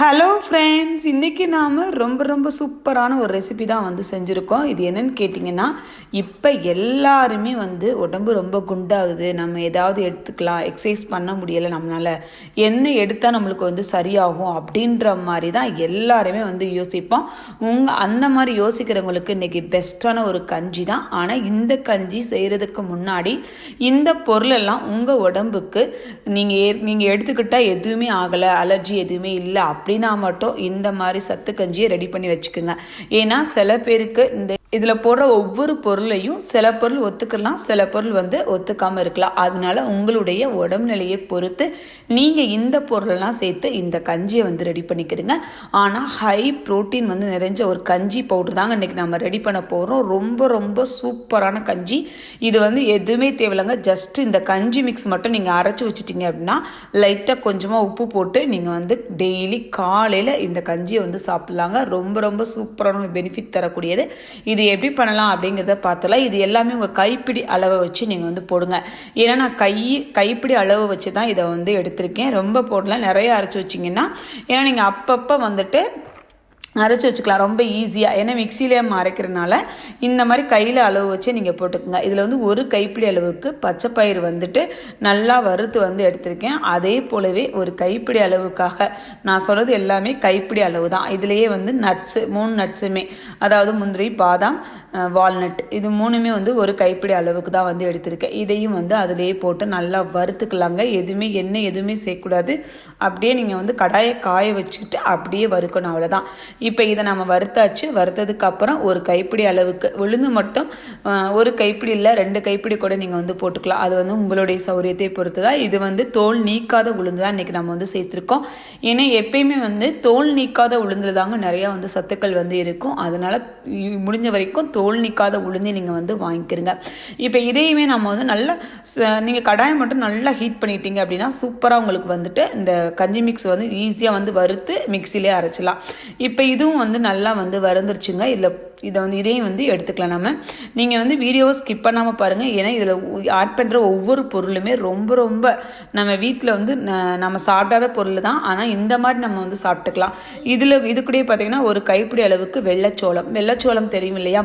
Hello friends இன்றைக்கி நாம் ரொம்ப ரொம்ப சூப்பரான ஒரு ரெசிபி தான் வந்து செஞ்சுருக்கோம். இது என்னன்னு கேட்டிங்கன்னா இப்போ எல்லாருமே வந்து உடம்பு ரொம்ப குண்டாகுது. நம்ம ஏதாவது எடுத்துக்கலாம். எக்ஸசைஸ் பண்ண முடியலை நம்மளால். என்ன எடுத்தால் நம்மளுக்கு வந்து சரியாகும் அப்படின்ற மாதிரி தான் எல்லாருமே வந்து யோசிப்போம். உங்கள் அந்த மாதிரி யோசிக்கிறவங்களுக்கு இன்றைக்கி பெஸ்ட்டான ஒரு கஞ்சி தான். ஆனால் இந்த கஞ்சி செய்கிறதுக்கு முன்னாடி இந்த பொருளெல்லாம் உங்கள் உடம்புக்கு நீங்கள் நீங்கள் எடுத்துக்கிட்டால் எதுவுமே ஆகலை. அலர்ஜி எதுவுமே இல்லை. அப்படின்னா மட்டும் இந்த மாதிரி சத்து கஞ்சியை ரெடி பண்ணி வச்சுக்கோங்க. ஏன்னா சில பேருக்கு இந்த இதில் போடுற ஒவ்வொரு பொருளையும் சில பொருள் ஒத்துக்கலாம் சில பொருள் வந்து ஒத்துக்காமல் இருக்கலாம். அதனால உங்களுடைய உடம்பு நிலையை பொறுத்து நீங்கள் இந்த பொருளெல்லாம் சேர்த்து இந்த கஞ்சியை வந்து ரெடி பண்ணிக்கிறீங்க ஆனால் ஹை ப்ரோட்டீன் வந்து நிறைஞ்ச ஒரு கஞ்சி பவுடர் தாங்க இன்றைக்கி நம்ம ரெடி பண்ண போகிறோம் ரொம்ப ரொம்ப சூப்பரான கஞ்சி. இது வந்து எதுவுமே தேவையில்லைங்க. ஜஸ்ட் இந்த கஞ்சி மிக்ஸ் மட்டும் நீங்கள் அரைச்சி வச்சிட்டிங்க அப்படின்னா லைட்டாக கொஞ்சமாக உப்பு போட்டு நீங்கள் வந்து டெய்லி காலையில் இந்த கஞ்சியை வந்து சாப்பிட்லாங்க. ரொம்ப ரொம்ப சூப்பரான பெனிஃபிட் தரக்கூடியது. இது எப்படி பண்ணலாம் அப்படிங்கிறத பார்த்தலாம் இது எல்லாமே உங்கள் கைப்பிடி அளவை வச்சு நீங்கள் வந்து போடுங்க. ஏன்னா நான் கை கைப்பிடி அளவு வச்சு தான் இதை வந்து எடுத்திருக்கேன். ரொம்ப போடலாம் நிறைய அரைச்சி வச்சிங்கன்னா ஏன்னா நீங்கள் அப்பப்போ வந்துட்டு அரைச்சி வச்சுக்கலாம். ரொம்ப ஈஸியாக ஏன்னா மிக்சியிலே அரைக்கிறனால இந்த மாதிரி கையில் அளவு வச்சு நீங்கள் போட்டுக்கோங்க. இதில் வந்து ஒரு கைப்பிடி அளவுக்கு பச்சை பயிர் வந்துட்டு நல்லா வறுத்து வந்து எடுத்திருக்கேன். அதே போலவே ஒரு கைப்பிடி அளவுக்காக நான் சொல்கிறது எல்லாமே கைப்பிடி அளவு தான். இதுலேயே வந்து நட்ஸு மூணு நட்ஸுமே அதாவது முந்திரி பாதாம் வால்நட் இது மூணுமே வந்து ஒரு கைப்பிடி அளவுக்கு தான் வந்து எடுத்திருக்கேன். இதையும் வந்து அதிலேயே போட்டு நல்லா வறுத்துக்கலாங்க. எதுவுமே எண்ணெய் எதுவுமே சேர்க்கக்கூடாது. அப்படியே நீங்கள் வந்து கடாயை காய வச்சுக்கிட்டு அப்படியே வறுக்கணும். அவ்வளோதான் இப்போ இதை நம்ம வறுத்தாச்சு வறுத்ததுக்கு அப்புறம் ஒரு கைப்பிடி அளவுக்கு உளுந்து மட்டும் ஒரு கைப்பிடி இல்லை ரெண்டு கைப்பிடி கூட நீங்கள் வந்து போட்டுக்கலாம். அது வந்து உங்களுடைய சௌரியத்தை பொறுத்து தான் இது வந்து தோல் நீக்காத உளுந்து தான் இன்றைக்கி நம்ம வந்து சேர்த்துருக்கோம். ஏன்னா எப்பயுமே வந்து தோல் நீக்காத உளுந்தில் தாங்க நிறையா வந்து சத்துக்கள் வந்து இருக்கும். அதனால் முடிஞ்ச வரைக்கும் தோல் நீக்காத உளுந்தி நீங்கள் வந்து வாங்கிக்கிறங்க. இப்போ இதையுமே நம்ம வந்து நல்லா நீங்கள் கடாயம் மட்டும் நல்லா ஹீட் பண்ணிட்டீங்க அப்படின்னா சூப்பராக உங்களுக்கு வந்துட்டு இந்த கஞ்சி மிக்ஸ் வந்து ஈஸியாக வந்து வறுத்து மிக்சிலே அரைச்சிடலாம். இப்போ இதுவும் வந்து நல்லா வந்து வறந்துருச்சுங்க இதில் இதை வந்து இதையும் வந்து எடுத்துக்கலாம் நம்ம நீங்கள் வந்து வீடியோவை ஸ்கிப் பண்ணாமல் பாருங்கள் ஏன்னா இதில் ஆட் பண்ணுற ஒவ்வொரு பொருளுமே ரொம்ப ரொம்ப நம்ம வீட்டில் வந்து நம்ம சாப்பிடாத பொருள் தான். ஆனால் இந்த மாதிரி நம்ம வந்து சாப்பிட்டுக்கலாம். இதில் இது பார்த்தீங்கன்னா ஒரு கைப்பிடி அளவுக்கு வெள்ளச்சோளம். வெள்ளச்சோளம் தெரியும் இல்லையா?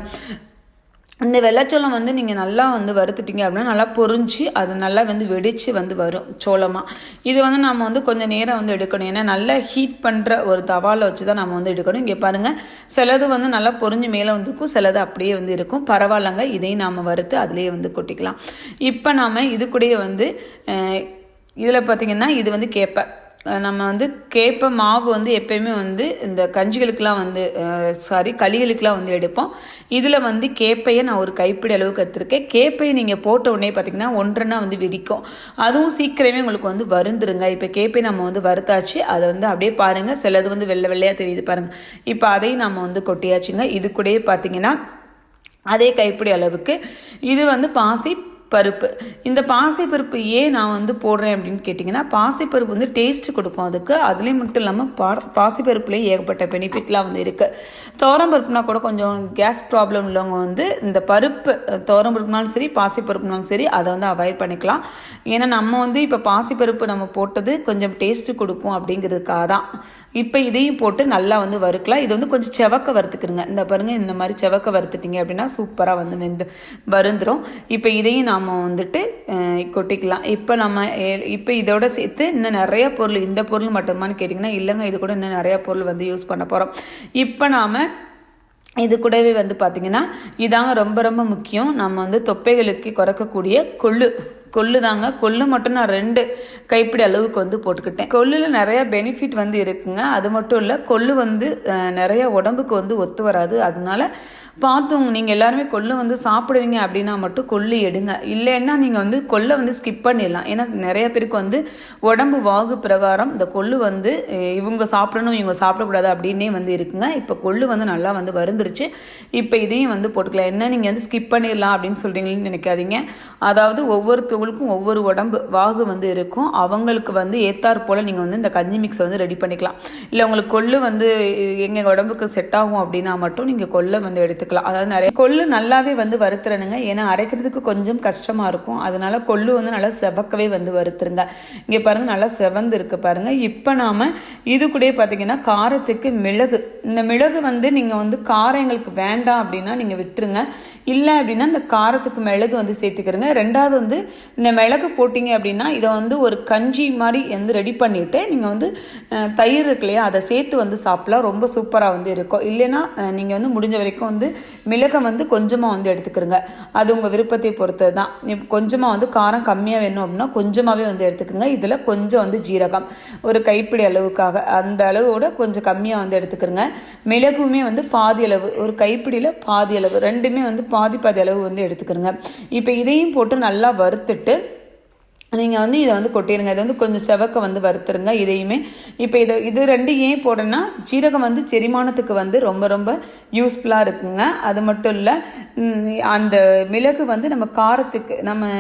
இந்த வெள்ளைச்சோளம் வந்து நீங்கள் நல்லா வந்து வறுத்துட்டீங்க அப்படின்னா நல்லா பொறிஞ்சு அது நல்லா வந்து வெடித்து வந்து வரும் சோளமாக இது வந்து நம்ம வந்து கொஞ்சம் நேரம் வந்து எடுக்கணும். ஏன்னா நல்லா ஹீட் பண்ணுற ஒரு தவாவில் வச்சு தான் நம்ம வந்து எடுக்கணும். இங்கே பாருங்கள் சிலது வந்து நல்லா பொறிஞ்சு மேலே வந்துருக்கும் சிலது அப்படியே வந்து இருக்கும். பரவாயில்லங்க இதையும் நாம் வறுத்து அதிலேயே வந்து கொட்டிக்கலாம். இப்போ நாம் இது கூடயே வந்து இதில் பார்த்திங்கன்னா இது வந்து கேப்பை. நம்ம வந்து கேப்ப மாவு வந்து எப்பயுமே வந்து இந்த கஞ்சிகளுக்கெலாம் வந்து சாரி களிகளுக்கெலாம் வந்து எடுப்போம். இதில் வந்து கேப்பையை நான் ஒரு கைப்பிடி அளவுக்கு எடுத்திருக்கேன். கேப்பையை நீங்கள் போட்ட உடனே பார்த்தீங்கன்னா ஒன்றரை வந்து வெடிக்கும். அதுவும் சீக்கிரமே உங்களுக்கு வந்து வருந்துருங்க. இப்போ கேப்பை நம்ம வந்து வறுத்தாச்சு அதை வந்து அப்படியே பாருங்கள் சிலது வந்து வெள்ளை வெள்ளையாக தெரியுது பாருங்கள் இப்போ அதையும் நம்ம வந்து கொட்டியாச்சுங்க. இது கூடயே பார்த்தீங்கன்னா அதே கைப்பிடி அளவுக்கு. இது வந்து பாசி பருப்பு இந்த பாசிப்பருப்பு ஏன் நான் வந்து போடுறேன் அப்படின்னு கேட்டிங்கன்னா பாசிப்பருப்பு வந்து டேஸ்ட் கொடுக்கும் அதுக்கு. அதுலேயும் மட்டும் இல்லாமல் பா பாசிப்பருப்புலேயே ஏகப்பட்ட பெனிஃபிட்லாம் வந்து இருக்குது தோரம்பருப்புனா கூட கொஞ்சம் கேஸ் ப்ராப்ளம் உள்ளவங்க வந்து இந்த பருப்பு பருப்புனாலும் சரி பாசிப்பருப்புனாலும் சரி அதை வந்து அவாய்ட் பண்ணிக்கலாம். ஏன்னா நம்ம வந்து இப்போ பாசிப்பருப்பு நம்ம போட்டது கொஞ்சம் டேஸ்ட்டு கொடுக்கும் அப்படிங்கிறதுக்காக தான். இப்போ இதையும் போட்டு நல்லா வந்து வறுக்கலாம். இது வந்து கொஞ்சம் செவக்க வறுத்துக்கிறங்க இந்த பாருங்கள் இந்த மாதிரி செவக்க வறுத்துட்டிங்க அப்படின்னா சூப்பராக வந்து வெந்து வருந்துடும் இப்போ இதையும் நாம் நம்ம வந்துட்டு கொட்டிக்கலாம். இப்போ நம்ம இப்போ இதோட சேர்த்து இன்னும் நிறைய பொருள் இந்த பொருள் மட்டுமான்னு கேட்டிங்கன்னா இல்லைங்க இது கூட இன்னும் நிறையா பொருள் வந்து யூஸ் பண்ண போகிறோம் இப்போ நாம் இது கூடவே வந்து பார்த்திங்கன்னா இதாங்க ரொம்ப ரொம்ப முக்கியம். நம்ம வந்து தொப்பைகளுக்கு குறைக்கக்கூடிய கொள்ளு. கொள்ளு தாங்க கொள்ளு மட்டும் நான் ரெண்டு கைப்பிடி அளவுக்கு வந்து போட்டுக்கிட்டேன். கொள்ளில் நிறைய பெனிஃபிட் வந்து இருக்குங்க. அது மட்டும் இல்லை கொள்ளு வந்து நிறைய உடம்புக்கு வந்து ஒத்து வராது. அதனால பார்த்தவங்க நீங்கள் எல்லாருமே கொள்ளு வந்து சாப்பிடுவீங்க அப்படின்னா மட்டும் கொள்ளு எடுங்க. இல்லைன்னா நீங்கள் வந்து கொள்ளை வந்து ஸ்கிப் பண்ணிடலாம். ஏன்னா நிறைய பேருக்கு வந்து உடம்பு வாகு பிரகாரம் இந்த கொள்ளு வந்து இவங்க சாப்பிடணும் இவங்க சாப்பிடக்கூடாது அப்படின்னே வந்து இருக்குங்க. இப்போ கொள்ளு வந்து நல்லா வந்து வருந்துருச்சு. இப்போ இதையும் வந்து போட்டுக்கலாம். என்ன நீங்கள் வந்து ஸ்கிப் பண்ணிடலாம் அப்படின்னு சொல்கிறீங்கன்னு நினைக்காதீங்க. அதாவது ஒவ்வொரு ஒவ்வொருத்தவங்களுக்கும் ஒவ்வொரு உடம்பு வாகு வந்து இருக்கும். அவங்களுக்கு வந்து ஏத்தாற் போல் நீங்கள் வந்து இந்த கஞ்சி மிக்ஸை வந்து ரெடி பண்ணிக்கலாம். இல்லை உங்களுக்கு கொள்ளு வந்து எங்கள் உடம்புக்கு செட் ஆகும் அப்படின்னா மட்டும் நீங்கள் கொள்ளை வந்து எடுத்துக்கலாம். அதாவது நிறைய கொள்ளு நல்லாவே வந்து வறுத்துறனுங்க ஏன்னா அரைக்கிறதுக்கு கொஞ்சம் கஷ்டமாக இருக்கும். அதனால கொள்ளு வந்து நல்லா செவக்கவே வந்து வறுத்துருங்க இங்கே பாருங்கள் நல்லா செவந்து இருக்கு பாருங்கள் இப்போ நாம் இது கூட பார்த்தீங்கன்னா காரத்துக்கு மிளகு. இந்த மிளகு வந்து நீங்கள் வந்து காரம் எங்களுக்கு வேண்டாம் அப்படின்னா நீங்கள் விட்டுருங்க. இல்லை அப்படின்னா இந்த காரத்துக்கு மிளகு வந்து சேர்த்துக்கிறங்க. ரெண்டாவது வந்து இந்த மிளகு போட்டிங்க அப்படின்னா இதை வந்து ஒரு கஞ்சி மாதிரி வந்து ரெடி பண்ணிவிட்டு நீங்கள் வந்து தயிர் இருக்கு இல்லையா அதை சேர்த்து வந்து சாப்பிடலாம். ரொம்ப சூப்பராக வந்து இருக்கும். இல்லைன்னா நீங்கள் வந்து முடிஞ்ச வரைக்கும் வந்து மிளகை வந்து கொஞ்சமாக வந்து எடுத்துக்கிறங்க அது உங்கள் விருப்பத்தை பொறுத்தது தான் கொஞ்சமாக வந்து காரம் கம்மியாக வேணும் அப்படின்னா கொஞ்சமாகவே வந்து எடுத்துக்கோங்க. இதில் கொஞ்சம் வந்து ஜீரகம். ஒரு கைப்பிடி அளவுக்காக. அந்த அளவோட கொஞ்சம் கம்மியாக வந்து எடுத்துக்கிறங்க மிளகுமே வந்து பாதி அளவு. ஒரு கைப்பிடியில் பாதி அளவு. ரெண்டுமே வந்து பாதி பாதி அளவு வந்து எடுத்துக்கிறங்க இப்போ இதையும் போட்டு நல்லா வறுத்துட்டு நீங்கள் வந்து இதை வந்து கொட்டிடுங்க. இதை வந்து கொஞ்சம் செவக்க வந்து வறுத்துருங்க. இதையுமே இப்போ இதை இது ரெண்டு ஏன் போடுறேன்னா ஜீரகம் வந்து செரிமானத்துக்கு வந்து ரொம்ப ரொம்ப யூஸ்ஃபுல்லாக இருக்குங்க. அது மட்டும் இல்லை அந்த மிளகு வந்து நம்ம காரத்துக்கு நம்ம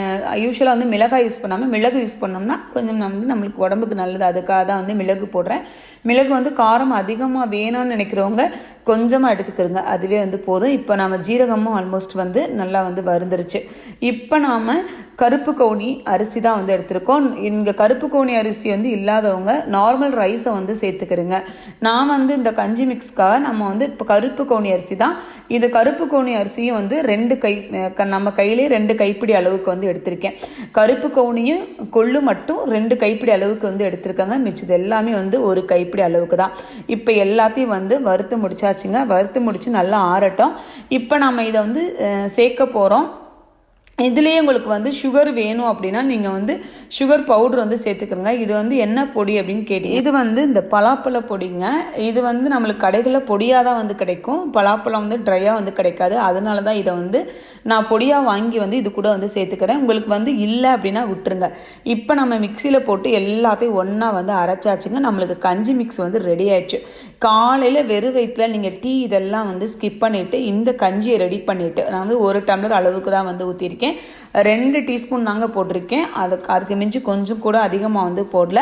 யூஸ்வலாக வந்து மிளகாய் யூஸ் பண்ணாமல் மிளகு யூஸ் பண்ணோம்னா கொஞ்சம் நம்ம வந்து நம்மளுக்கு உடம்புக்கு நல்லது. அதுக்காக தான் வந்து மிளகு போடுறேன். மிளகு வந்து காரம் அதிகமாக வேணும்னு நினைக்கிறவங்க கொஞ்சமாக எடுத்துக்கிறோங்க அதுவே வந்து போதும். இப்போ நம்ம ஜீரகமும் ஆல்மோஸ்ட் வந்து நல்லா வந்து வருந்துருச்சு இப்போ நாம் கருப்பு கவுனி அரிசி தான் வந்து எடுத்திருக்கோம். இங்கே கருப்பு கவுனி அரிசி வந்து இல்லாதவங்க நார்மல் ரைஸை வந்து சேர்த்துக்கிறேங்க. நான் வந்து இந்த கஞ்சி மிக்ஸ்க்காக நம்ம வந்து இப்போ கருப்பு கவுனி அரிசி தான். இது கருப்பு கவுனி அரிசியும் வந்து ரெண்டு கை க- நம்ம கையிலே ரெண்டு கைப்பிடி அளவுக்கு வந்து எடுத்திருக்கேன். கருப்பு கவுனியும் கொள்ளு மட்டும் ரெண்டு கைப்பிடி அளவுக்கு வந்து எடுத்திருக்காங்க. மிச்சது எல்லாமே வந்து ஒரு கைப்பிடி அளவுக்கு தான். இப்போ எல்லாத்தையும் வந்து வறுத்து முடிச்சாச்சுங்க. வறுத்து முடித்து நல்லா ஆறட்டும். இப்போ நம்ம இதை வந்து சேர்க்க போகிறோம் இதுலேயே உங்களுக்கு வந்து சுகர் வேணும் அப்படின்னா நீங்கள் வந்து சுகர் பவுடர் வந்து சேர்த்துக்கிறோங்க இது வந்து என்ன பொடி அப்படின்னு கேட்டீங்க. இது வந்து இந்த பலாப்பழ பொடிங்க. இது வந்து நம்மளுக்கு கடைகளில் பொடியாக தான் வந்து கிடைக்கும். பலாப்பழம் வந்து ட்ரையாக வந்து கிடைக்காது. அதனால தான் இதை வந்து நான் பொடியாக வாங்கி வந்து இது கூட வந்து சேர்த்துக்கிறேன். உங்களுக்கு வந்து இல்லை அப்படின்னா விட்டுருங்க. இப்போ நம்ம மிக்சியில் போட்டு எல்லாத்தையும் ஒன்றா வந்து அரைச்சாச்சுங்க நம்மளுக்கு கஞ்சி மிக்ஸ் வந்து ரெடி ஆயிடுச்சு. காலையில் வெறும் வயிற்றில் நீங்கள் டீ இதெல்லாம் வந்து ஸ்கிப் பண்ணிவிட்டு இந்த கஞ்சியை ரெடி பண்ணிவிட்டு நான் வந்து ஒரு டம்ளர் அளவுக்கு தான் வந்து ஊற்றிருக்கேன் ரெண்டு டீஸ்பூன் தாங்க போட்டிருக்கேன். அதுக்கு அதுக்கு மிஞ்சி கொஞ்சம் கூட அதிகமாக வந்து போடல.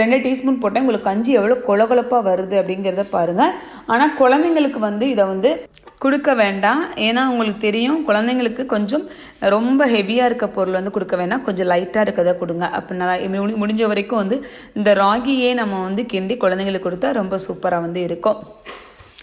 ரெண்டு டீஸ்பூன் போட்டேன். உங்களுக்கு கஞ்சி எவ்வளோ கொலகொலப்பாக வருது அப்படிங்கிறத பாருங்கள் ஆனால் குழந்தைங்களுக்கு வந்து இதை வந்து கொடுக்க வேண்டாம். ஏன்னா உங்களுக்கு தெரியும் குழந்தைங்களுக்கு கொஞ்சம் ரொம்ப ஹெவியாக இருக்க பொருள் வந்து கொடுக்க வேண்டாம். கொஞ்சம் லைட்டாக இருக்கதை கொடுங்க. அப்படின்னா முடி- முடிஞ்ச வரைக்கும் வந்து இந்த ராகியே நம்ம வந்து கிண்டி குழந்தைங்களுக்கு கொடுத்தா ரொம்ப சூப்பராக வந்து இருக்கும்.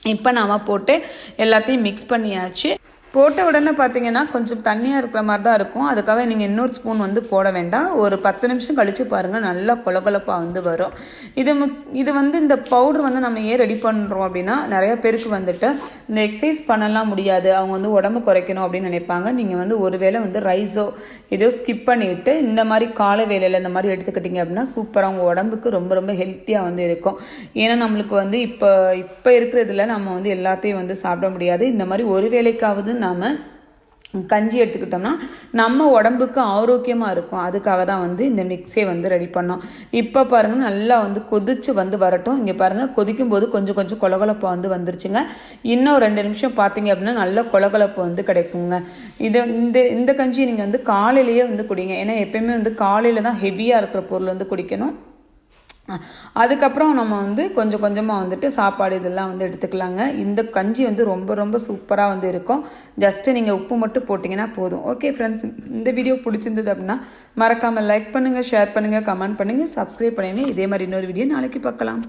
இப்போ நாம் போட்டு எல்லாத்தையும் மிக்ஸ் பண்ணியாச்சு. போட்ட உடனே பார்த்தீங்கன்னா கொஞ்சம் தண்ணியாக இருக்கிற மாதிரி தான் இருக்கும். அதுக்காக நீங்கள் இன்னொரு ஸ்பூன் வந்து போட வேண்டாம். ஒரு பத்து நிமிஷம் கழித்து பாருங்கள் நல்லா கொலகொலப்பாக வந்து வரும். இது முக்- இது வந்து இந்த பவுடர் வந்து நம்ம ஏன் ரெடி பண்ணுறோம் அப்படின்னா நிறைய பேருக்கு வந்துட்டு இந்த எக்ஸசைஸ் பண்ணலாம் முடியாது. அவங்க வந்து உடம்பு குறைக்கணும் அப்படின்னு நினைப்பாங்க. நீங்கள் வந்து ஒருவேளை வந்து ரைஸோ ஏதோ ஸ்கிப் பண்ணிட்டு இந்த மாதிரி காலை வேலையில் இந்த மாதிரி எடுத்துக்கிட்டீங்க அப்படின்னா சூப்பராக உங்கள் உடம்புக்கு ரொம்ப ரொம்ப ஹெல்த்தியாக வந்து இருக்கும். ஏன்னா நம்மளுக்கு வந்து இப்போ இப்போ இருக்கிறதுல நம்ம வந்து எல்லாத்தையும் வந்து சாப்பிட முடியாது. இந்த மாதிரி ஒரு வேலைக்காவது நாம் கஞ்சி எடுத்துக்கிட்டோம்னா நம்ம உடம்புக்கு ஆரோக்கியமாக இருக்கும். அதுக்காக தான் வந்து இந்த மிக்ஸே வந்து ரெடி பண்ணோம். இப்போ பாருங்கள் நல்லா வந்து கொதிச்சு வந்து வரட்டும். இங்கே பாருங்கள் கொதிக்கும் போது கொஞ்சம் கொஞ்சம் கொலகொலப்பு வந்து வந்துருச்சுங்க. இன்னும் ரெண்டு நிமிஷம் பார்த்தீங்க அப்படின்னா நல்ல கொலகொலப்பு வந்து கிடைக்குங்க. இதை இந்த இந்த கஞ்சியை நீங்கள் வந்து காலையிலேயே வந்து குடிங்க. ஏன்னா எப்பயுமே வந்து காலையில் தான் ஹெவியாக இருக்கிற பொருள் வந்து குடிக்கணும். அதுக்கப்புறம் நம்ம வந்து கொஞ்சம் கொஞ்சமாக வந்துட்டு சாப்பாடு இதெல்லாம் வந்து எடுத்துக்கலாங்க. இந்த கஞ்சி வந்து ரொம்ப ரொம்ப சூப்பராக வந்து இருக்கும். ஜஸ்ட்டு நீங்கள் உப்பு மட்டும் போட்டிங்கன்னா போதும். ஓகே ஃப்ரெண்ட்ஸ் இந்த வீடியோ பிடிச்சிருந்தது அப்படின்னா மறக்காமல் லைக் பண்ணுங்கள் ஷேர் பண்ணுங்கள் கமெண்ட் பண்ணுங்கள் சப்ஸ்கிரைப் பண்ணுங்க இதே மாதிரி இன்னொரு வீடியோ நாளைக்கு பார்க்கலாம்.